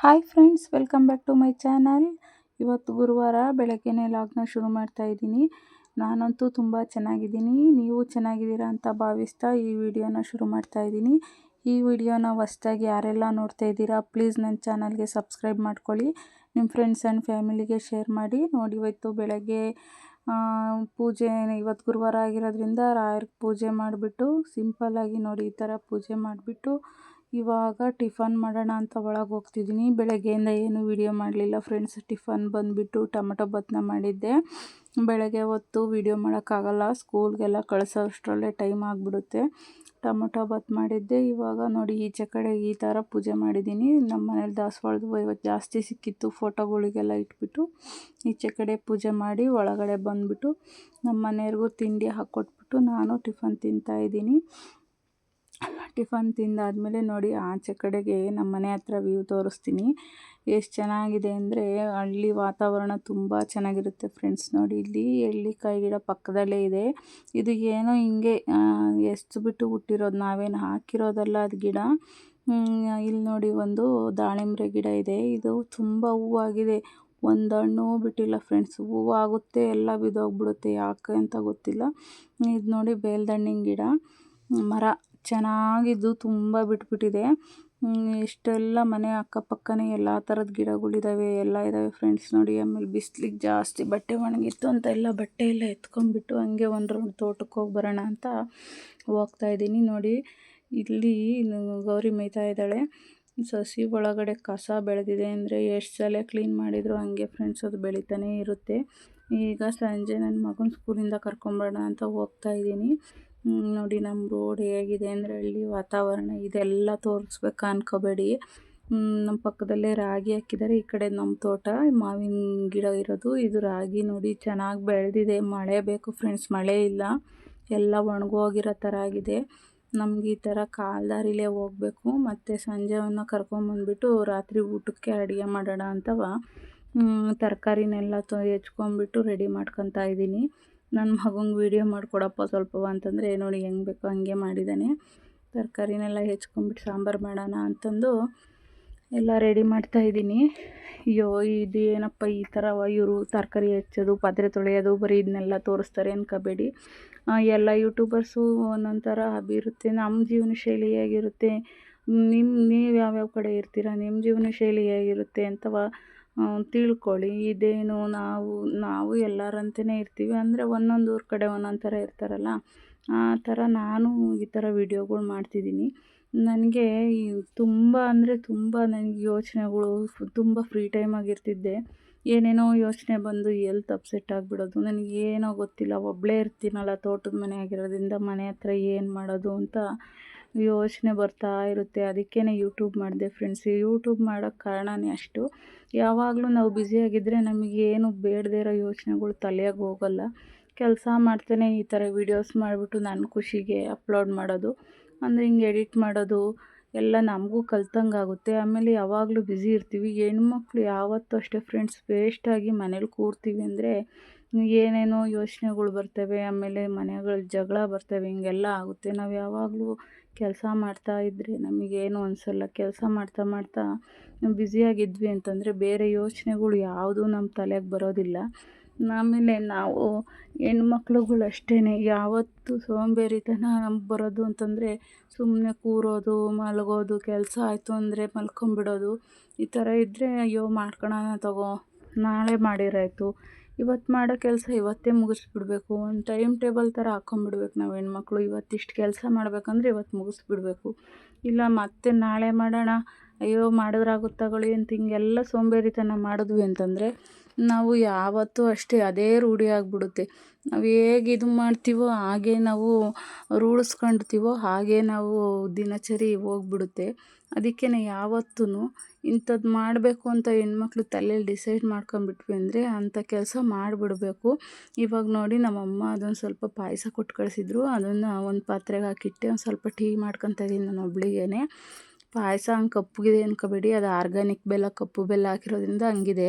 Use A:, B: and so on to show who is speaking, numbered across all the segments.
A: Hi friends, welcome back to my channel. ಇವತ್ತು ಗುರುವಾರ ಬೆಳಗ್ಗೆನೇ ಲಾಗ್ನ ಶುರು ಮಾಡ್ತಾ ಇದ್ದೀನಿ. ನಾನಂತೂ ತುಂಬ ಚೆನ್ನಾಗಿದ್ದೀನಿ. ನೀವು ಚೆನ್ನಾಗಿದ್ದೀರಾ ಅಂತ ಭಾವಿಸ್ತಾ ಈ ವಿಡಿಯೋನ ಶುರು ಮಾಡ್ತಾ ಇದ್ದೀನಿ. ಈ ವಿಡಿಯೋನ ಹೊಸ್ದಾಗಿ ಯಾರೆಲ್ಲ ನೋಡ್ತಾ ಇದ್ದೀರಾ, ಪ್ಲೀಸ್ ನನ್ನ ಚಾನಲ್ಗೆ ಸಬ್ಸ್ಕ್ರೈಬ್ ಮಾಡ್ಕೊಳ್ಳಿ. ನಿಮ್ಮ ಫ್ರೆಂಡ್ಸ್ ಆ್ಯಂಡ್ ಫ್ಯಾಮಿಲಿಗೆ ಶೇರ್ ಮಾಡಿ. ನೋಡಿ, ಇವತ್ತು ಬೆಳಗ್ಗೆ ಪೂಜೆ, ಇವತ್ತು ಗುರುವಾರ ಆಗಿರೋದ್ರಿಂದ ರಾಯರ್ಗೆ ಪೂಜೆ ಮಾಡಿಬಿಟ್ಟು, ಸಿಂಪಲ್ಲಾಗಿ ನೋಡಿ, ಈ ಥರ ಪೂಜೆ ಮಾಡಿಬಿಟ್ಟು ಇವಾಗ ಟಿಫನ್ ಮಾಡೋಣ ಅಂತ ಒಳಗೆ ಹೋಗ್ತಿದ್ದೀನಿ. ಬೆಳಗ್ಗೆಯಿಂದ ಏನು ವಿಡಿಯೋ ಮಾಡಲಿಲ್ಲ ಫ್ರೆಂಡ್ಸ್. ಟಿಫನ್ ಬಂದುಬಿಟ್ಟು ಟೊಮೆಟೊ ಬತ್ನ ಮಾಡಿದ್ದೆ. ಬೆಳಗ್ಗೆ ಹೊತ್ತು ವಿಡಿಯೋ ಮಾಡೋಕ್ಕಾಗಲ್ಲ. ಸ್ಕೂಲ್ಗೆಲ್ಲ ಕಳಿಸೋಷ್ಟರಲ್ಲೇ ಟೈಮ್ ಆಗಿಬಿಡುತ್ತೆ. ಟೊಮೊಟೊ ಬತ್ ಮಾಡಿದ್ದೆ. ಇವಾಗ ನೋಡಿ ಈಚೆ ಕಡೆ ಈ ಥರ ಪೂಜೆ ಮಾಡಿದ್ದೀನಿ. ನಮ್ಮ ಮನೇಲಿ ದಾಸವಾಳದ ಇವತ್ತು ಜಾಸ್ತಿ ಸಿಕ್ಕಿತ್ತು. ಫೋಟೋಗಳಿಗೆಲ್ಲ ಇಟ್ಬಿಟ್ಟು ಈಚೆ ಕಡೆ ಪೂಜೆ ಮಾಡಿ ಒಳಗಡೆ ಬಂದುಬಿಟ್ಟು ನಮ್ಮ ಮನೆಯವ್ರಿಗೂ ತಿಂಡಿ ಹಾಕ್ಕೊಟ್ಬಿಟ್ಟು ನಾನು ಟಿಫನ್ ತಿಂತಾಯಿದ್ದೀನಿ ಟಿಫನ್ ತಿಂದಾದಮೇಲೆ ನೋಡಿ ಆಚೆ ಕಡೆಗೆ ನಮ್ಮ ಮನೆ ಹತ್ರ ವ್ಯೂ ತೋರಿಸ್ತೀನಿ. ಎಷ್ಟು ಚೆನ್ನಾಗಿದೆ ಅಂದರೆ ಹಳ್ಳಿ ವಾತಾವರಣ ತುಂಬ ಚೆನ್ನಾಗಿರುತ್ತೆ ಫ್ರೆಂಡ್ಸ್ ನೋಡಿ. ಇಲ್ಲಿ ಎಳ್ಳಿಕಾಯಿ ಗಿಡ ಪಕ್ಕದಲ್ಲೇ ಇದೆ. ಇದು ಏನೋ ಹಿಂಗೆ ಎಷ್ಟು ಬಿಟ್ಟು ಹುಟ್ಟಿರೋದು, ನಾವೇನು ಹಾಕಿರೋದಲ್ಲ ಅದು ಗಿಡ. ಇಲ್ಲಿ ನೋಡಿ ಒಂದು ದಾಳಿಂಬ್ರೆ ಗಿಡ ಇದೆ. ಇದು ತುಂಬ ಹೂವಾಗಿದೆ. ಒಂದು ಹಣ್ಣು ಬಿಟ್ಟಿಲ್ಲ ಫ್ರೆಂಡ್ಸ್. ಹೂವಾಗುತ್ತೆ ಎಲ್ಲ ಬಿದ್ದೋಗ್ಬಿಡುತ್ತೆ. ಯಾಕೆ ಅಂತ ಗೊತ್ತಿಲ್ಲ. ಇದು ನೋಡಿ ಬೇಲ್ದಣ್ಣಿನ ಗಿಡ. ಮರ. ಚೆನ್ನಾಗಿದ್ದು ತುಂಬ ಬಿಟ್ಬಿಟ್ಟಿದೆ. ಇಷ್ಟೆಲ್ಲ ಮನೆ ಅಕ್ಕಪಕ್ಕನೇ ಎಲ್ಲ ಥರದ ಗಿಡಗಳಿದ್ದಾವೆ ಎಲ್ಲ ಇದ್ದಾವೆ ಫ್ರೆಂಡ್ಸ್ ನೋಡಿ, ಆಮೇಲೆ ಬಿಸ್ಲಿಗೆ ಜಾಸ್ತಿ ಬಟ್ಟೆ ಒಣಗಿತ್ತು ಅಂತ ಎಲ್ಲ ಬಟ್ಟೆ ಎಲ್ಲ ಎತ್ಕೊಂಡ್ಬಿಟ್ಟು ಹಂಗೆ ಒಂದು ರೌಂಡ್ ತೋಟಕ್ಕೆ ಹೋಗಿ ಬರೋಣ ಅಂತ ಹೋಗ್ತಾ ಇದ್ದೀನಿ. ನೋಡಿ, ಇಲ್ಲಿ ಗೌರಿ ಮೇಯ್ತಾ ಇದ್ದಾಳೆ. ಸಸಿ ಒಳಗಡೆ ಕಸ ಬೆಳೆದಿದೆ ಅಂದರೆ ಎಷ್ಟು ಸಲ ಕ್ಲೀನ್ ಮಾಡಿದರೂ ಹಂಗೆ ಫ್ರೆಂಡ್ಸ್ ಅದು ಬೆಳೀತಾನೇ ಇರುತ್ತೆ. ಈಗ ಸಂಜೆ ನನ್ನ ಮಗನ ಸ್ಕೂಲಿಂದ ಕರ್ಕೊಂಬರೋಣ ಅಂತ ಹೋಗ್ತಾ ಇದ್ದೀನಿ. ನೋಡಿ ನಮ್ಮ ರೋಡ್ ಹೇಗಿದೆ ಅಂದರೆ ಅಲ್ಲಿ ವಾತಾವರಣ ಇದೆಲ್ಲ ತೋರಿಸ್ಬೇಕು ಅನ್ಕೋಬೇಡಿ. ನಮ್ಮ ಪಕ್ಕದಲ್ಲೇ ರಾಗಿ ಹಾಕಿದ್ದಾರೆ ಈ ಕಡೆ ನಮ್ಮ ತೋಟ ಮಾವಿನ ಗಿಡ ಇರೋದು. ಇದು ರಾಗಿ ನೋಡಿ ಚೆನ್ನಾಗಿ ಬೆಳೆದಿದೆ, ಮಳೆ ಬೇಕು ಫ್ರೆಂಡ್ಸ್ ಮಳೆ ಇಲ್ಲ. ಎಲ್ಲ ಒಣಗೋಗಿರೋ ಥರ ಆಗಿದೆ. ನಮ್ಗೆ ಈ ಥರ ಕಾಲ್ದಾರಿಲೇ ಹೋಗ್ಬೇಕು. ಮತ್ತು ಸಂಜೆವನ್ನು ಕರ್ಕೊಂಬಂದ್ಬಿಟ್ಟು ರಾತ್ರಿ ಊಟಕ್ಕೆ ಅಡುಗೆ ಮಾಡೋಣ ಅಂತವ ತರಕಾರಿನೆಲ್ಲ ತೊ ಹೆಚ್ಕೊಂಬಿಟ್ಟು ರೆಡಿ ಮಾಡ್ಕೊತಾ ಇದ್ದೀನಿ ನನ್ನ ಮಗಂಗೆ ವೀಡಿಯೋ ಮಾಡಿಕೊಡಪ್ಪ ಸ್ವಲ್ಪ ಅಂತಂದರೆ ನೋಡಿ ಹೆಂಗೆ ಬೇಕೋ ಹಂಗೆ ಮಾಡಿದ್ದಾನೆ ತರಕಾರಿನೆಲ್ಲ ಹೆಚ್ಕೊಂಬಿಟ್ಟು ಸಾಂಬಾರು ಮಾಡೋಣ ಅಂತಂದು ಎಲ್ಲ ರೆಡಿ ಮಾಡ್ತಾ ಇದ್ದೀನಿ. ಅಯ್ಯೋ, ಇದು ಏನಪ್ಪ ಈ ಥರ ಇವರು ತರಕಾರಿ ಹೆಚ್ಚೋದು, ಪಾತ್ರೆ ತೊಳೆಯೋದು, ಬರೀ ಇದನ್ನೆಲ್ಲ ತೋರಿಸ್ತಾರೆ ಅನ್ಕೋಬೇಡಿ ಎಲ್ಲ ಯೂಟ್ಯೂಬರ್ಸು ಒಂದೊಂಥರ ಥರ ಹಬಿ ಇರುತ್ತೆ ನಮ್ಮ ಜೀವನ ಶೈಲಿ ಹೇಗಿರುತ್ತೆ ನಿಮ್ಮ ನೀವು ಯಾವ್ಯಾವ ಕಡೆ ಇರ್ತೀರ ನಿಮ್ಮ ಜೀವನ ಶೈಲಿ ಹೇಗಿರುತ್ತೆ ಅಂತವ ತಿಳ್ಕೊಳ್ಳಿ. ಇದೇನು ನಾವು ನಾವು ಎಲ್ಲರಂತೆಯೇ ಇರ್ತೀವಿ. ಅಂದರೆ ಒಂದೊಂದು ಊರ ಕಡೆ ಒಂದೊಂದು ಥರ ಇರ್ತಾರಲ್ಲ? ಆ ಥರ ನಾನು ಈ ಥರ ವೀಡಿಯೋಗಳು ಮಾಡ್ತಿದ್ದೀನಿ. ನನಗೆ ಈ ತುಂಬ ಅಂದರೆ ತುಂಬ ನನಗೆ ಯೋಚನೆಗಳು ತುಂಬ ಫ್ರೀ ಟೈಮಾಗಿರ್ತಿದ್ದೆ ಏನೇನೋ ಯೋಚನೆ ಬಂದು ಎಲ್ತ್ ಅಪ್ಸೆಟ್ ಆಗಿಬಿಡೋದು ನನಗೇನೋ ಗೊತ್ತಿಲ್ಲ. ಒಬ್ಬಳೇ ಇರ್ತೀನಲ್ಲ ತೋಟದ ಮನೆ ಆಗಿರೋದ್ರಿಂದ ಮನೆ ಹತ್ರ ಏನು ಮಾಡೋದು ಅಂತ. ಯೋಚನೆ ಬರ್ತಾ ಇರುತ್ತೆ. ಅದಕ್ಕೇ ಯೂಟ್ಯೂಬ್ ಮಾಡಿದೆ ಫ್ರೆಂಡ್ಸ್ ಯೂಟ್ಯೂಬ್ ಮಾಡೋಕ್ಕೆ ಕಾರಣವೇ ಅಷ್ಟು. ಯಾವಾಗಲೂ ನಾವು ಬ್ಯುಸಿಯಾಗಿದ್ದರೆ ನಮಗೇನು ಬೇಡದೇ ಇರೋ ಯೋಚನೆಗಳು ತಲೆಯಾಗ ಹೋಗಲ್ಲ. ಕೆಲಸ ಮಾಡ್ತೇನೆ ಈ ಥರ ವೀಡಿಯೋಸ್ ಮಾಡಿಬಿಟ್ಟು ನನ್ನ ಖುಷಿಗೆ ಅಪ್ಲೋಡ್ ಮಾಡೋದು. ಅಂದರೆ ಹಿಂಗೆ ಎಡಿಟ್ ಮಾಡೋದು, ಎಲ್ಲ ನಮಗೂ ಕಲ್ತಂಗೆ ಆಗುತ್ತೆ. ಆಮೇಲೆ ಯಾವಾಗಲೂ ಬ್ಯುಸಿ ಇರ್ತೀವಿ. ಹೆಣ್ಮಕ್ಳು ಯಾವತ್ತೂ ಅಷ್ಟೇ ಫ್ರೆಂಡ್ಸ್ ವೇಸ್ಟಾಗಿ ಮನೇಲಿ ಕೂರ್ತೀವಿ ಅಂದರೆ ಏನೇನೋ ಯೋಚನೆಗಳು ಬರ್ತವೆ, ಆಮೇಲೆ ಮನೆಗಳಲ್ಲಿ ಜಗಳ ಬರ್ತವೆ, ಹಿಂಗೆಲ್ಲ ಆಗುತ್ತೆ. ನಾವು ಯಾವಾಗಲೂ ಕೆಲಸ ಮಾಡ್ತಾ ಇದ್ದರೆ ನಮಗೇನು ಅನಿಸಲ್ಲ. ಕೆಲಸ ಮಾಡ್ತಾ ಮಾಡ್ತಾ ಬ್ಯುಸಿಯಾಗಿದ್ವಿ ಅಂತಂದರೆ ಬೇರೆ ಯೋಚನೆಗಳು ಯಾವುದೂ ನಮ್ಮ ತಲೆಗೆ ಬರೋದಿಲ್ಲ. ಆಮೇಲೆ ನಾವು ಹೆಣ್ಮಕ್ಳುಗಳು ಅಷ್ಟೇ ಯಾವತ್ತೂ ಸೋಂಬೇರಿತನ ನಮ್ಗೆ ಬರೋದು ಅಂತಂದರೆ ಸುಮ್ಮನೆ ಕೂರೋದು, ಮಲಗೋದು, ಕೆಲಸ ಆಯಿತು ಅಂದರೆ ಮಲ್ಕೊಂಬಿಡೋದು ಈ ಥರ ಇದ್ದರೆ ಅಯ್ಯೋ ಮಾಡ್ಕೊಳೋಣ ತಗೋ, ನಾಳೆ ಮಾಡಿರಾಯಿತು. ಇವತ್ತು ಮಾಡೋ ಕೆಲಸ ಇವತ್ತೇ ಮುಗಿಸ್ಬಿಡ್ಬೇಕು. ಒಂದು ಟೈಮ್ ಟೇಬಲ್ ಥರ ಹಾಕ್ಕೊಂಬಿಡ್ಬೇಕು ನಾವು ಹೆಣ್ಮಕ್ಳು. ಇವತ್ತಿಷ್ಟು ಕೆಲಸ ಮಾಡಬೇಕಂದ್ರೆ ಇವತ್ತು ಮುಗಿಸ್ಬಿಡ್ಬೇಕು. ಇಲ್ಲ ಮತ್ತೆ ನಾಳೆ ಮಾಡೋಣ. ಅಯ್ಯೋ, ಮಾಡಿದ್ರಾಗುತ್ತೆ ತಗೊಳ್ಳಿ ಅಂತ ಹಿಂಗೆಲ್ಲ ಸೋಂಬೇರಿತನ ಮಾಡಿದ್ವಿ ಅಂತಂದರೆ ನಾವು ಯಾವತ್ತೂ ಅಷ್ಟೇ ಅದೇ ರೂಢಿ ಆಗಿಬಿಡುತ್ತೆ. ನಾವು ಹೇಗೆ ಇದು ಮಾಡ್ತೀವೋ ಹಾಗೆ ನಾವು ರೂಢಿಸ್ಕೊಂಡ್ತೀವೋ ಹಾಗೆ ನಾವು ದಿನಚರಿ ಹೋಗ್ಬಿಡುತ್ತೆ. ಅದಕ್ಕೆ ಯಾವತ್ತೂ ಇಂಥದ್ದು ಮಾಡಬೇಕು ಅಂತ ಹೆಣ್ಮಕ್ಳು ತಲೆಯಲ್ಲಿ ಡಿಸೈಡ್ ಮಾಡ್ಕೊಂಬಿಟ್ವಿ ಅಂದರೆ ಅಂಥ ಕೆಲಸ ಮಾಡಿಬಿಡ್ಬೇಕು. ಇವಾಗ ನೋಡಿ ನಮ್ಮಮ್ಮ ಅದೊಂದು ಸ್ವಲ್ಪ ಪಾಯಸ ಕೊಟ್ಟು ಕಳಿಸಿದ್ರು. ಅದನ್ನು ಒಂದು ಪಾತ್ರೆಗೆ ಹಾಕಿಟ್ಟೆ. ಒಂದು ಸ್ವಲ್ಪ ಟೀ ಮಾಡ್ಕೊತಾ ಇದ್ದೀನಿ ನಾನು ಒಬ್ಳಿಗೇ ಪಾಯಸ ಹಂಗೆ ಕಪ್ಪಗಿದೆ ಅನ್ಕೋಬೇಡಿ. ಅದು ಆರ್ಗ್ಯಾನಿಕ್ ಬೆಲ್ಲ, ಕಪ್ಪು ಬೆಲ್ಲ ಹಾಕಿರೋದ್ರಿಂದ ಹಂಗಿದೆ.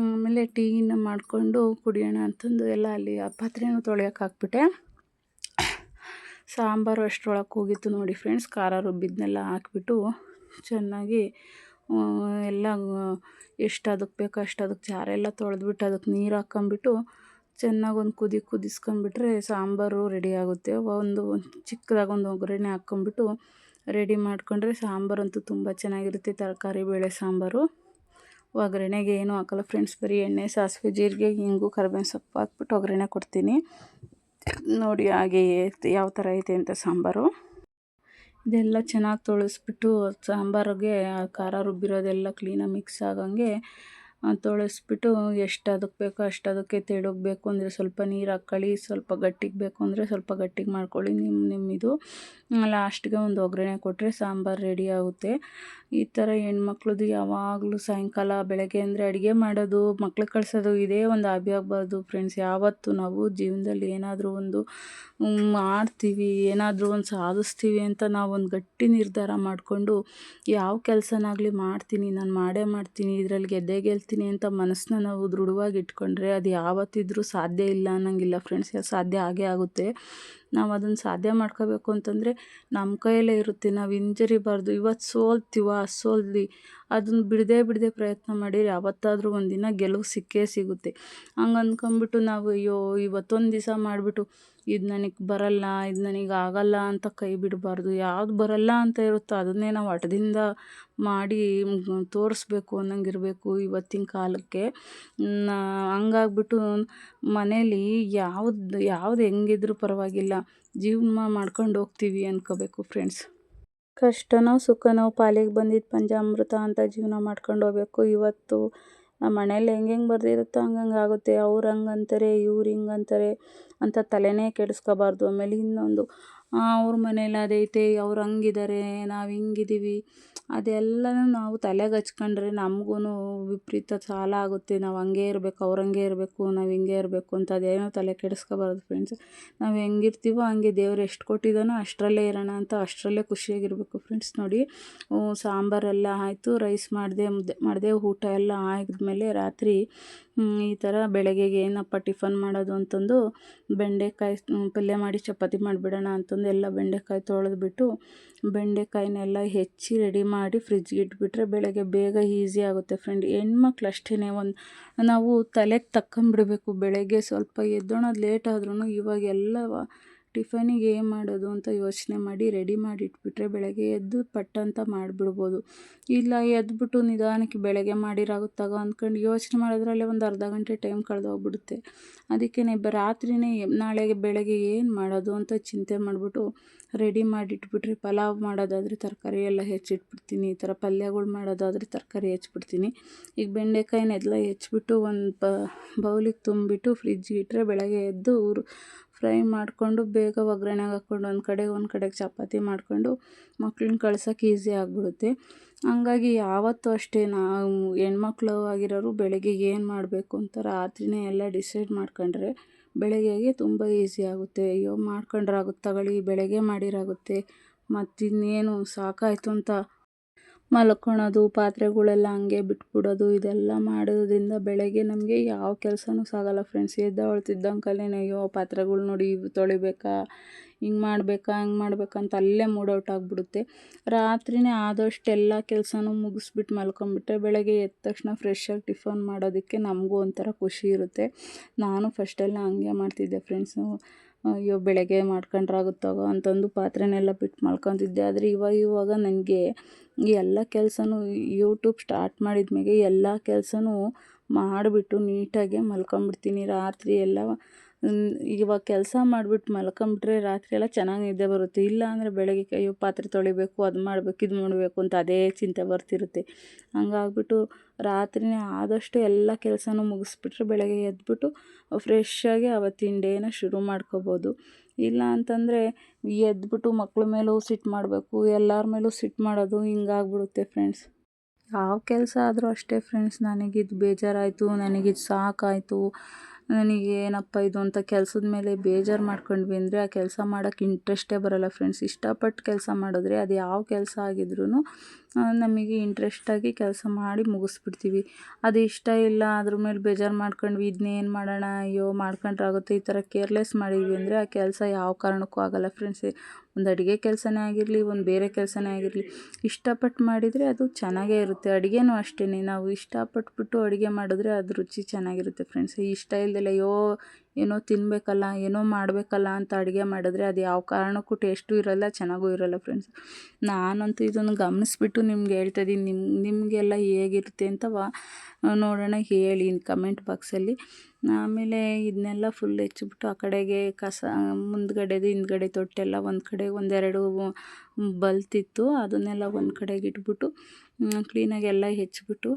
A: ಆಮೇಲೆ ಟೀನ ಮಾಡಿಕೊಂಡು ಕುಡಿಯೋಣ ಅಂತಂದು ಎಲ್ಲ ಅಲ್ಲಿ ಆ ಪಾತ್ರೆನೂ ತೊಳೆಯೋಕೆ ಹಾಕ್ಬಿಟ್ಟೆ. ಸಾಂಬಾರು ಅಷ್ಟರೊಳಗೆ ಹೋಗಿತ್ತು ನೋಡಿ ಫ್ರೆಂಡ್ಸ್. ಖಾರ ರುಬ್ಬಿದ್ನೆಲ್ಲ ಹಾಕ್ಬಿಟ್ಟು ಚೆನ್ನಾಗಿ ಎಲ್ಲ ಎಷ್ಟು ಅದಕ್ಕೆ ಬೇಕೋ ಅಷ್ಟು ಅದಕ್ಕೆ ಜಾರೆಲ್ಲ ತೊಳೆದ್ಬಿಟ್ಟು ಅದಕ್ಕೆ ನೀರು ಹಾಕ್ಕೊಂಬಿಟ್ಟು ಚೆನ್ನಾಗಿ ಒಂದು ಕುದಿ ಕುದಿಸ್ಕೊಂಬಿಟ್ರೆ ಸಾಂಬಾರು ರೆಡಿ ಆಗುತ್ತೆ. ಒಂದು ಚಿಕ್ಕದಾಗಿ ಒಂದು ಒಗ್ಗರಣೆ ಹಾಕ್ಕೊಂಬಿಟ್ಟು ರೆಡಿ ಮಾಡಿಕೊಂಡ್ರೆ ಸಾಂಬಾರಂತೂ ತುಂಬ ಚೆನ್ನಾಗಿರುತ್ತೆ. ತರಕಾರಿ, ಬೇಳೆ ಸಾಂಬಾರು. ಒಗ್ಗರಣೆಗೆ ಏನೂ ಹಾಕಲ್ಲ ಫ್ರೆಂಡ್ಸ್ ಬರೀ ಎಣ್ಣೆ, ಸಾಸಿವೆ, ಜೀರಿಗೆ ಹಿಂಗು ಕರಿಬೇವಿನ ಸೊಪ್ಪು ಹಾಕ್ಬಿಟ್ಟು ಒಗ್ಗರಣೆ ಕೊಡ್ತೀನಿ. ನೋಡಿ ಹಾಗೆ ಯಾವ ಥರ ಐತೆ ಅಂತ ಸಾಂಬಾರು. ಇದೆಲ್ಲ ಚೆನ್ನಾಗಿ ತೊಳೆಸ್ಬಿಟ್ಟು ಸಾಂಬಾರಿಗೆ ಖಾರ ರುಬ್ಬಿರೋದೆಲ್ಲ ಕ್ಲೀನಾಗಿ ಮಿಕ್ಸ್ ಆಗಂಗೆ ತೊಳೆಸ್ಬಿಟ್ಟು ಎಷ್ಟು ಅದಕ್ಕೆ ಬೇಕೋ ಅಷ್ಟು ಅದಕ್ಕೆ ತೆಡೋಗ್ಬೇಕು ಬೇಕು ಅಂದರೆ ಸ್ವಲ್ಪ ನೀರು ಹಾಕ್ಕೊಳ್ಳಿ ಸ್ವಲ್ಪ ಗಟ್ಟಿಗೆ ಬೇಕು ಅಂದರೆ ಸ್ವಲ್ಪ ಗಟ್ಟಿಗೆ ಮಾಡ್ಕೊಳ್ಳಿ ನಿಮ್ಮ ನಿಮ್ಮಿದು. ಲಾಸ್ಟ್ಗೆ ಒಂದು ಒಗ್ಗರಣೆ ಕೊಟ್ಟರೆ ಸಾಂಬಾರು ರೆಡಿ ಆಗುತ್ತೆ. ಈ ಥರ ಹೆಣ್ಮಕ್ಳದ್ದು ಯಾವಾಗಲೂ ಸಾಯಂಕಾಲ, ಬೆಳಗ್ಗೆ ಅಂದರೆ ಅಡುಗೆ ಮಾಡೋದು, ಮಕ್ಳಿಗೆ ಕಳಿಸೋದು ಇದೇ ಒಂದು ಹಾಬಿ ಆಗಬಾರ್ದು ಫ್ರೆಂಡ್ಸ್ ಯಾವತ್ತು ನಾವು ಜೀವನದಲ್ಲಿ ಏನಾದರೂ ಒಂದು ಮಾಡ್ತೀವಿ, ಏನಾದರೂ ಒಂದು ಸಾಧಿಸ್ತೀವಿ ಅಂತ ನಾವು ಒಂದು ಗಟ್ಟಿ ನಿರ್ಧಾರ ಮಾಡಿಕೊಂಡು, ಯಾವ ಕೆಲಸನಾಗಲಿ ಮಾಡ್ತೀನಿ, ನಾನು ಮಾಡೇ ಮಾಡ್ತೀನಿ, ಇದರಲ್ಲಿ ಗೆದ್ದೆ ಗೆಲ್ತೀನಿ ಅಂತ ಮನಸ್ಸನ್ನ ನಾವು ದೃಢವಾಗಿ ಇಟ್ಕೊಂಡ್ರೆ ಅದು ಯಾವತ್ತಿದ್ರೂ ಸಾಧ್ಯ ಇಲ್ಲ ಅನ್ನೋಂಗಿಲ್ಲ. ಫ್ರೆಂಡ್ಸ್ ಸಾಧ್ಯ ಆಗೇ ಆಗುತ್ತೆ. ನಾವು ಅದನ್ನು ಸಾಧ್ಯ ಮಾಡ್ಕೋಬೇಕು ಅಂತಂದರೆ ನಮ್ಮ ಕೈಯಲ್ಲೇ ಇರುತ್ತೆ. ನಾವು ಹಿಂಜರಿಬಾರ್ದು. ಇವತ್ತು ಸೋಲ್ತೀವ? ಸೋಲ್ವಿ ಅದನ್ನು ಬಿಡದೆ ಬಿಡದೆ ಪ್ರಯತ್ನ ಮಾಡಿ ಯಾವತ್ತಾದರೂ ಒಂದಿನ ಗೆಲುವು ಸಿಕ್ಕೇ ಸಿಗುತ್ತೆ. ಹಂಗೆ ಅಂದ್ಕೊಂಬಿಟ್ಟು ನಾವು, ಅಯ್ಯೋ, ಇವತ್ತೊಂದು ದಿವಸ ಮಾಡಿಬಿಟ್ಟು ಇದು ನನಗೆ ಬರಲ್ಲ, ಇದು ನನಗೆ ಆಗಲ್ಲ ಅಂತ ಕೈ ಬಿಡಬಾರ್ದು. ಯಾವ್ದು ಬರಲ್ಲ ಅಂತ ಇರುತ್ತೋ ಅದನ್ನೇ ನಾವು ಹಠದಿಂದ ಮಾಡಿ ತೋರಿಸ್ಬೇಕು ಅನ್ನಂಗಿರಬೇಕು ಇವತ್ತಿನ ಕಾಲಕ್ಕೆ. ಹಂಗಾಗ್ಬಿಟ್ಟು ಮನೇಲಿ ಯಾವ್ದು ಯಾವ್ದು ಹೆಂಗಿದ್ರೂ ಪರವಾಗಿಲ್ಲ. ಜೀವನ ಮಾಡ್ಕೊಂಡು ಹೋಗ್ತೀವಿ ಅನ್ಕೋಬೇಕು ಫ್ರೆಂಡ್ಸ್ ಕಷ್ಟನೋ ಸುಖನೋ ಪಾಲಿಗೆ ಬಂದಿದ್ದು ಪಂಚಾಮೃತ ಅಂತ ಜೀವನ ಮಾಡ್ಕೊಂಡು ಹೋಗ್ಬೇಕು. ಇವತ್ತು ನಮ್ಮ ಮನೇಲಿ ಹೆಂಗೆ ಹೆಂಗೆ ಬರ್ದಿರುತ್ತೋ ಹಂಗಂಗೆ ಆಗುತ್ತೆ. ಅವ್ರು ಹಂಗಂತಾರೆ ಇವ್ರು ಹಿಂಗಂತಾರೆ ಅಂತ ತಲೆನೇ ಕೆಡಿಸ್ಕೋಬಾರ್ದು. ಆಮೇಲೆ ಇನ್ನೊಂದು ಅವ್ರ ಮನೇಲಿ ಅದೈತೆ ಅವ್ರು ಹಂಗಿದ್ದಾರೆ ನಾವು ಹಿಂಗಿದ್ದೀವಿ ಅದೆಲ್ಲನೂ ನಾವು ತಲೆಗೆ ಹಚ್ಕೊಂಡ್ರೆ ನಮಗೂ ವಿಪರೀತ ಸಾಲ ಆಗುತ್ತೆ. ನಾವು ಹಂಗೆ ಇರಬೇಕು, ಅವ್ರು ಹಂಗೆ ಇರಬೇಕು, ನಾವು ಹಿಂಗೆ ಇರಬೇಕು ಅಂತ ಅದೇನೋ ತಲೆ ಕೆಡಿಸ್ಕೋಬಾರ್ದು ಫ್ರೆಂಡ್ಸ್ ನಾವು ಹೆಂಗಿರ್ತೀವೋ ಹಂಗೆ ದೇವ್ರು ಎಷ್ಟು ಕೊಟ್ಟಿದ್ದಾನೋ ಅಷ್ಟರಲ್ಲೇ ಇರೋಣ ಅಂತ ಅಷ್ಟರಲ್ಲೇ ಖುಷಿಯಾಗಿರಬೇಕು ಫ್ರೆಂಡ್ಸ್ ನೋಡಿ. ಸಾಂಬಾರೆಲ್ಲ ಆಯಿತು ರೈಸ್ ಮಾಡಿದೆ, ಮುದ್ದೆ ಮಾಡಿದೆ, ಊಟ ಎಲ್ಲ ಆಗಿದ್ಮೇಲೆ ರಾತ್ರಿ ಈ ಥರ ಬೆಳಗ್ಗೆಗೆ ಏನಪ್ಪ ಟಿಫನ್ ಮಾಡೋದು ಅಂತಂದು, ಬೆಂಡೆಕಾಯಿ ಪಲ್ಯ ಮಾಡಿ ಚಪಾತಿ ಮಾಡಿಬಿಡೋಣ ಅಂತಂದು ಎಲ್ಲ ಬೆಂಡೆಕಾಯಿ ತೊಳೆದ್ಬಿಟ್ಟು ಬೆಂಡೆಕಾಯಿನೆಲ್ಲ ಹೆಚ್ಚಿ ರೆಡಿ ಮಾಡಿ ಫ್ರಿಜ್ಗೆ ಇಟ್ಬಿಟ್ರೆ ಬೆಳಗ್ಗೆ ಬೇಗ ಈಸಿ ಆಗುತ್ತೆ ಫ್ರೆಂಡ್ ಹೆಣ್ಮಕ್ಳು ಅಷ್ಟೇ ಒಂದು ನಾವು ತಲೆಗೆ ತಕ್ಕಂಬಿಡಬೇಕು ಬೆಳಗ್ಗೆ ಸ್ವಲ್ಪ ಎದ್ದೋಣ ಲೇಟ್ ಆದ್ರೂ ಇವಾಗೆಲ್ಲ ಟಿಫನಿಗೆ ಏನು ಮಾಡೋದು ಅಂತ ಯೋಚನೆ ಮಾಡಿ ರೆಡಿ ಮಾಡಿ ಇಟ್ಬಿಟ್ರೆ ಬೆಳಗ್ಗೆ ಎದ್ದು ಪಟ್ ಅಂತ ಮಾಡಿಬಿಡ್ಬೋದು. ಇಲ್ಲ ಎದ್ಬಿಟ್ಟು ನಿಧಾನಕ್ಕೆ ಬೆಳಗ್ಗೆ ಮಾಡಿರಾಗುತ್ತಾಗ ಅಂದ್ಕೊಂಡು ಯೋಚನೆ ಮಾಡೋದ್ರಲ್ಲೇ ಒಂದು ಅರ್ಧ ಗಂಟೆ ಟೈಮ್ ಕಳೆದೋಗ್ಬಿಡುತ್ತೆ ಅದಕ್ಕೆ ರಾತ್ರಿಯೇ ನಾಳೆಗೆ ಬೆಳಗ್ಗೆ ಏನು ಮಾಡೋದು ಅಂತ ಚಿಂತೆ ಮಾಡಿಬಿಟ್ಟು ರೆಡಿ ಮಾಡಿಟ್ಬಿಟ್ರೆ ಪಲಾವ್ ಮಾಡೋದಾದರೆ ತರಕಾರಿ ಎಲ್ಲ ಹೆಚ್ಚಿಟ್ಬಿಡ್ತೀನಿ, ಈ ಥರ ಪಲ್ಯಗಳು ಮಾಡೋದಾದರೆ ತರಕಾರಿ ಹೆಚ್ಚಿಬಿಡ್ತೀನಿ. ಈಗ ಬೆಂಡೆಕಾಯಿನೆಲ್ಲ ಹೆಚ್ಚಿಬಿಟ್ಟು ಒಂದು ಬೌಲಿಗೆ ತುಂಬಿಟ್ಟು ಫ್ರಿಜ್ಗೆ ಇಟ್ಟರೆ ಬೆಳಗ್ಗೆ ಎದ್ದು ಊರು ಫ್ರೈ ಮಾಡಿಕೊಂಡು ಬೇಗ ಒಗ್ಗರಣೆಗೆ ಹಾಕ್ಕೊಂಡು ಒಂದು ಕಡೆಗೆ ಒಂದು ಕಡೆಗೆ ಚಪಾತಿ ಮಾಡಿಕೊಂಡು ಮಕ್ಳನ್ನ ಕಳ್ಸೋಕೆ ಈಸಿ ಆಗಿಬಿಡುತ್ತೆ. ಹಂಗಾಗಿ ಯಾವತ್ತೂ ಅಷ್ಟೇ ನಾವು ಹೆಣ್ಮಕ್ಳು ಆಗಿರೋರು ಬೆಳಗ್ಗೆ ಏನು ಮಾಡಬೇಕು ಅಂತ ರಾತ್ರಿಯೇ ಎಲ್ಲ ಡಿಸೈಡ್ ಮಾಡ್ಕೊಂಡ್ರೆ ಬೆಳಗ್ಗೆಗೆ ತುಂಬ ಈಸಿ ಆಗುತ್ತೆ. ಅಯ್ಯೋ ಮಾಡ್ಕೊಂಡ್ರಾಗುತ್ತೆ ತಗೊಳ್ಳಿ, ಬೆಳಗ್ಗೆ ಮಾಡಿರಾಗುತ್ತೆ. ಮತ್ತಿನ್ನೇನು ಸಾಕಾಯಿತು ಅಂತ ಮಲ್ಕೊಳೋದು, ಪಾತ್ರೆಗಳೆಲ್ಲ ಹಂಗೆ ಬಿಟ್ಬಿಡೋದು, ಇದೆಲ್ಲ ಮಾಡೋದ್ರಿಂದ ಬೆಳಗ್ಗೆ ನಮಗೆ ಯಾವ ಕೆಲಸನೂ ಸಾಗಲ್ಲ ಫ್ರೆಂಡ್ಸ್ ಎದ್ದೇಳ್ತಿದ್ದಂಕಲೇ ಅಯ್ಯೋ, ಪಾತ್ರೆಗಳು ನೋಡಿ ಇವು ತೊಳಿಬೇಕಾ, ಹಿಂಗೆ ಮಾಡಬೇಕಾ, ಹಂಗೆ ಮಾಡ್ಬೇಕಂತ ಅಲ್ಲೇ ಮೂಡ್ ಔಟ್ ಆಗಿಬಿಡುತ್ತೆ. ರಾತ್ರಿನೇ ಆದಷ್ಟು ಎಲ್ಲ ಕೆಲಸನೂ ಮುಗಿಸ್ಬಿಟ್ಟು ಮಲ್ಕೊಂಬಿಟ್ರೆ ಬೆಳಗ್ಗೆ ಎದ್ದ ತಕ್ಷಣ ಫ್ರೆಶ್ಶಾಗಿ ಟಿಫನ್ ಮಾಡೋದಕ್ಕೆ ನಮಗೂ ಒಂಥರ ಖುಷಿ ಇರುತ್ತೆ. ನಾನು ಫಸ್ಟೆಲ್ಲ ಹಂಗೆ ಮಾಡ್ತಿದ್ದೆ ಫ್ರೆಂಡ್ಸು ಅಯ್ಯೋ, ಬೆಳಗ್ಗೆ ಮಾಡ್ಕೊಂಡ್ರೆ ಮಾಡ್ಕೊಂಡ್ರಾಗುತ್ತೋ ಅಂತಂದು ಪಾತ್ರೆನೆಲ್ಲ ಬಿಟ್ಟು ಮಾಡ್ಕೊತಿದ್ದೆ ಆದರೆ ಇವಾಗ ಇವಾಗ ನನಗೆ ಎಲ್ಲ ಕೆಲಸನೂ ಯೂಟ್ಯೂಬ್ ಸ್ಟಾರ್ಟ್ ಮಾಡಿದ ಮೇಲೆ ಎಲ್ಲ ಕೆಲಸನೂ ಮಾಡಿಬಿಟ್ಟು ನೀಟಾಗೆ ಮಲ್ಕೊಂಬಿಡ್ತೀನಿ. ರಾತ್ರಿ ಎಲ್ಲ ಇವಾಗ ಕೆಲಸ ಮಾಡಿಬಿಟ್ಟು ಮಲ್ಕೊಂಬಿಟ್ರೆ ರಾತ್ರಿ ಎಲ್ಲ ಚೆನ್ನಾಗಿ ನಿದ್ದೆ ಬರುತ್ತೆ. ಇಲ್ಲ ಅಂದರೆ ಬೆಳಗ್ಗೆ ಅಯ್ಯೋ, ಪಾತ್ರೆ ತೊಳಿಬೇಕು, ಅದು ಮಾಡಬೇಕು, ಇದು ಮಾಡಬೇಕು ಅಂತ ಅದೇ ಚಿಂತೆ ಬರ್ತಿರುತ್ತೆ. ಹಂಗಾಗ್ಬಿಟ್ಟು ರಾತ್ರಿಯೇ ಆದಷ್ಟು ಎಲ್ಲ ಕೆಲಸನೂ ಮುಗಿಸ್ಬಿಟ್ರೆ ಬೆಳಗ್ಗೆ ಎದ್ಬಿಟ್ಟು ಫ್ರೆಶ್ಶಾಗಿ ಆವತ್ತಿನ ಡೇನ ಶುರು ಮಾಡ್ಕೋಬೋದು. ಇಲ್ಲ ಅಂತಂದರೆ ಎದ್ಬಿಟ್ಟು ಮಕ್ಳ ಮೇಲೂ ಸಿಟ್ಟು ಮಾಡಬೇಕು, ಎಲ್ಲರ ಮೇಲೂ ಸಿಟ್ಟು ಮಾಡೋದು ಹಿಂಗಾಗ್ಬಿಡುತ್ತೆ ಫ್ರೆಂಡ್ಸ್ ಯಾವ ಕೆಲಸ ಆದರೂ ಅಷ್ಟೇ ಫ್ರೆಂಡ್ಸ್ ನನಗಿದು ಬೇಜಾರಾಯಿತು ನನಗಿದು ಸಾಕಾಯಿತು, ನನಗೆ ಏನಪ್ಪ ಇದು ಅಂತ ಕೆಲಸದ ಮೇಲೆ ಬೇಜಾರು ಮಾಡ್ಕೊಂಡ್ವಿ ಅಂದರೆ ಆ ಕೆಲಸ ಮಾಡೋಕ್ಕೆ ಇಂಟ್ರೆಸ್ಟೇ ಬರೋಲ್ಲ ಫ್ರೆಂಡ್ಸ್ ಇಷ್ಟಪಟ್ಟು ಕೆಲಸ ಮಾಡಿದ್ರೆ ಅದು ಯಾವ ಕೆಲಸ ಆಗಿದ್ರೂ ನಮಗೆ ಇಂಟ್ರೆಸ್ಟಾಗಿ ಕೆಲಸ ಮಾಡಿ ಮುಗಿಸ್ಬಿಡ್ತೀವಿ. ಅದು ಇಷ್ಟ ಇಲ್ಲ, ಅದ್ರ ಮೇಲೆ ಬೇಜಾರು ಮಾಡ್ಕೊಂಡ್ವಿ ಇದನ್ನೇನು ಮಾಡೋಣ, ಅಯ್ಯೋ, ಮಾಡ್ಕೊಂಡ್ರೆ ಆಗುತ್ತೆ, ಈ ಥರ ಕೇರ್ಲೆಸ್ ಮಾಡಿದ್ವಿ ಅಂದರೆ ಆ ಕೆಲಸ ಯಾವ ಕಾರಣಕ್ಕೂ ಆಗಲ್ಲ ಫ್ರೆಂಡ್ಸ್ ಒಂದು ಅಡುಗೆ ಕೆಲಸನೇ ಆಗಿರಲಿ, ಒಂದು ಬೇರೆ ಕೆಲಸನೇ ಆಗಿರಲಿ. ಇಷ್ಟಪಟ್ಟು ಮಾಡಿದರೆ ಅದು ಚೆನ್ನಾಗೇ ಇರುತ್ತೆ. ಅಡುಗೆನೂ ಅಷ್ಟೇ ನಾವು ಇಷ್ಟಪಟ್ಬಿಟ್ಟು ಅಡುಗೆ ಮಾಡಿದ್ರೆ ಅದು ರುಚಿ ಚೆನ್ನಾಗಿರುತ್ತೆ ಫ್ರೆಂಡ್ಸ್ ಇಷ್ಟ ಇಲ್ದಲೆ ಅಯ್ಯೋ ಏನೋ ತಿನ್ನಬೇಕಲ್ಲ ಏನೋ ಮಾಡಬೇಕಲ್ಲ ಅಂತ ಅಡುಗೆ ಮಾಡಿದ್ರೆ ಅದು ಯಾವ ಕಾರಣಕ್ಕೂ ಟೇಸ್ಟು ಇರೋಲ್ಲ, ಚೆನ್ನಾಗೂ ಇರೋಲ್ಲ ಫ್ರೆಂಡ್ಸ್ ನಾನಂತೂ ಇದನ್ನು ಗಮನಿಸ್ಬಿಟ್ಟು ನಿಮ್ಗೆ ಹೇಳ್ತಾ ಇದ್ದೀನಿ. ನಿಮ್ಮ ನಿಮಗೆಲ್ಲ ಹೇಗಿರುತ್ತೆ ಅಂತ ವಾ, ನೋಡೋಣ, ಹೇಳಿ ಕಮೆಂಟ್ ಬಾಕ್ಸಲ್ಲಿ ಆಮೇಲೆ ಇದನ್ನೆಲ್ಲ ಫುಲ್ ಹೆಚ್ಚಿಬಿಟ್ಟು ಆ ಕಡೆಗೆ ಕಸ, ಮುಂದ್ಗಡೆದು ಹಿಂದ್ಗಡೆ ತೊಟ್ಟೆಲ್ಲ ಒಂದು ಕಡೆ ಒಂದೆರಡು ಬಲ್ತಿತ್ತು, ಅದನ್ನೆಲ್ಲ ಒಂದು ಕಡೆಗೆ ಇಟ್ಬಿಟ್ಟು ಕ್ಲೀನಾಗಿ ಎಲ್ಲ ಹೆಚ್ಚಿಬಿಟ್ಟು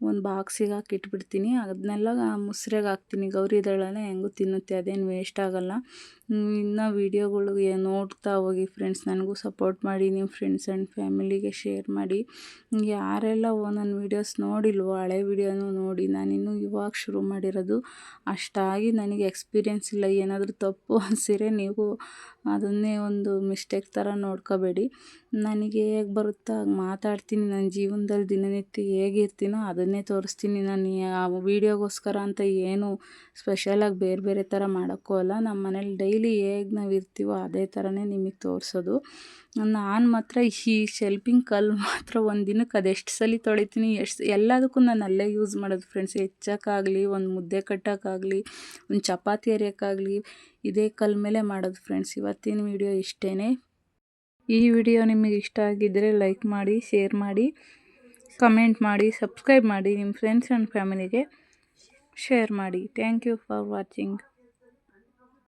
A: ಒಂದು ಬಾಕ್ಸಿಗೆ ಹಾಕಿ ಇಟ್ಬಿಡ್ತೀನಿ. ಅದನ್ನೆಲ್ಲ ಮುಸ್ರೆಗೆ ಹಾಕ್ತೀನಿ. ಗೌರಿ ದಳನೇ ಹೆಂಗೂ ತಿನ್ನುತ್ತೆ, ಅದೇನು ವೇಸ್ಟ್ ಆಗೋಲ್ಲ. ಇನ್ನು ವೀಡಿಯೋಗಳಿಗೆ ನೋಡ್ತಾ ಹೋಗಿ ಫ್ರೆಂಡ್ಸ್ ನನಗೂ ಸಪೋರ್ಟ್ ಮಾಡಿ ನಿಮ್ಮ ಫ್ರೆಂಡ್ಸ್ ಆ್ಯಂಡ್ ಫ್ಯಾಮಿಲಿಗೆ ಶೇರ್ ಮಾಡಿ. ಯಾರೆಲ್ಲ ನನ್ನ ವೀಡಿಯೋಸ್ ನೋಡಿಲ್ವೋ, ಹಳೆ ವೀಡಿಯೋನೂ ನೋಡಿ ನಾನಿನ್ನೂ ಇವಾಗ ಶುರು ಮಾಡಿರೋದು ಅಷ್ಟಾಗಿ ನನಗೆ ಎಕ್ಸ್ಪೀರಿಯೆನ್ಸ್ ಇಲ್ಲ. ಏನಾದರೂ ತಪ್ಪು ಅನಿಸಿದ್ರೆ ನೀವು ಅದನ್ನೇ ಒಂದು ಮಿಸ್ಟೇಕ್ ಥರ ನೋಡ್ಕೋಬೇಡಿ. ನನಗೆ ಹೇಗೆ ಬರುತ್ತೋ ಹಾಗೆ ಮಾತಾಡ್ತೀನಿ. ನನ್ನ ಜೀವನದಲ್ಲಿ ದಿನನಿತ್ಯ ಹೇಗಿರ್ತೀನೋ ಅದನ್ನೇ ತೋರಿಸ್ತೀನಿ. ನಾನು ಆ ವೀಡಿಯೋಗೋಸ್ಕರ ಅಂತ ಏನು ಸ್ಪೆಷಲಾಗಿ ಬೇರೆ ಬೇರೆ ಥರ ಮಾಡೋಕ್ಕೂ ಅಲ್ಲ. ನಮ್ಮ ಮನೇಲಿ ಡೈಲಿ ಹೇಗೆ ನಾವು ಇರ್ತೀವೋ ಅದೇ ಥರನೇ ನಿಮಗೆ ತೋರಿಸೋದು. ನಾನು ಮಾತ್ರ ಈ ಶೆಲ್ಪಿಂಗ್ ಕಲ್ಲು ಮಾತ್ರ ಒಂದು ದಿನಕ್ಕೆ ಅದೆಷ್ಟು ಸಲ ತೊಳಿತೀನಿ, ಎಷ್ಟು ಎಲ್ಲದಕ್ಕೂ ನಾನು ಅಲ್ಲೇ ಯೂಸ್ ಮಾಡೋದು ಫ್ರೆಂಡ್ಸ್ ಹೆಚ್ಚಕ್ಕಾಗಲಿ ಒಂದು ಮುದ್ದೆ ಕಟ್ಟೋಕ್ಕಾಗಲಿ ಒಂದು ಚಪಾತಿ ಅರಿಯೋಕ್ಕಾಗಲಿ, ಇದೇ ಕಲ್ ಮೇಲೆ ಮಾಡೋದು ಫ್ರೆಂಡ್ಸ್ ಇವತ್ತಿನ ವಿಡಿಯೋ ಇಷ್ಟೇ ಈ ವಿಡಿಯೋ ನಿಮಗೆ ಇಷ್ಟ ಆಗಿದ್ದರೆ ಲೈಕ್ ಮಾಡಿ ಶೇರ್ ಮಾಡಿ. ಕಮೆಂಟ್ ಮಾಡಿ ಸಬ್ಸ್ಕ್ರೈಬ್ ಮಾಡಿ ನಿಮ್ಮ ಫ್ರೆಂಡ್ಸ್ ಆ್ಯಂಡ್ ಫ್ಯಾಮಿಲಿಗೆ ಶೇರ್ ಮಾಡಿ. Thank you for watching